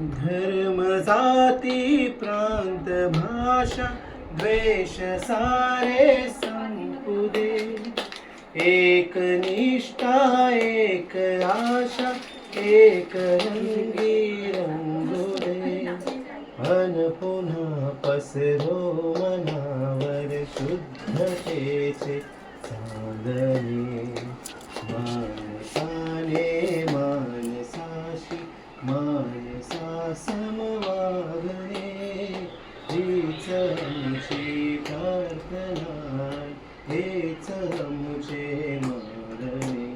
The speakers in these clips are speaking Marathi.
धर्म जाती प्रांत भाषा द्वेष सारे संपुदे एक निष्ठा एक आशा एक रंगी रंगोदे अन पुन्हा पसरो मनावर शुद्धतेचे चांदणे माणसाने समवागणे हीच आमची प्रार्थना हेच आमचे मारणे.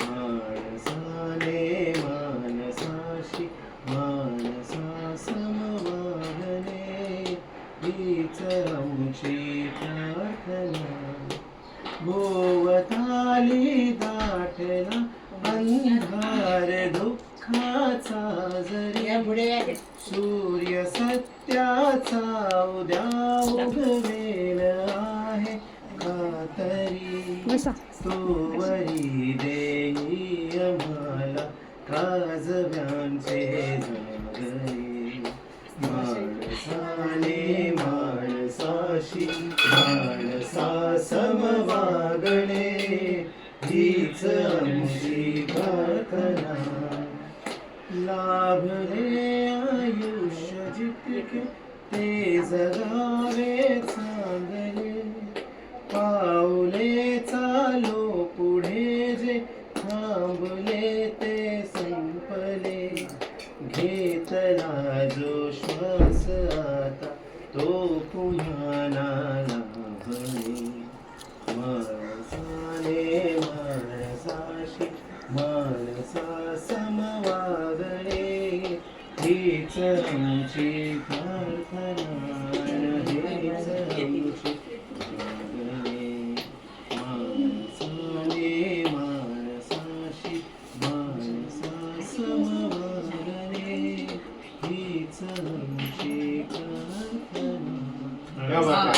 माणसाने मानसाशी मानसा समवागणे हीच आमची प्रार्थना भोवताली दाटला अंधार दुःखाचा जरी सूर्य सत्याचा उद्या उगवेल आहे कातरी तोवरी देई आम्हाला काजव्यांचे अशी माणसा समवागणे हीच आमची प्रार्थना. लाभले आयुष्य जितके ते जगावे तो पुन्हा नाला बने माणसाने माणसाशी माणसा समवागणे हीच आमची प्रार्थना हीच आमची मागणे माणसाने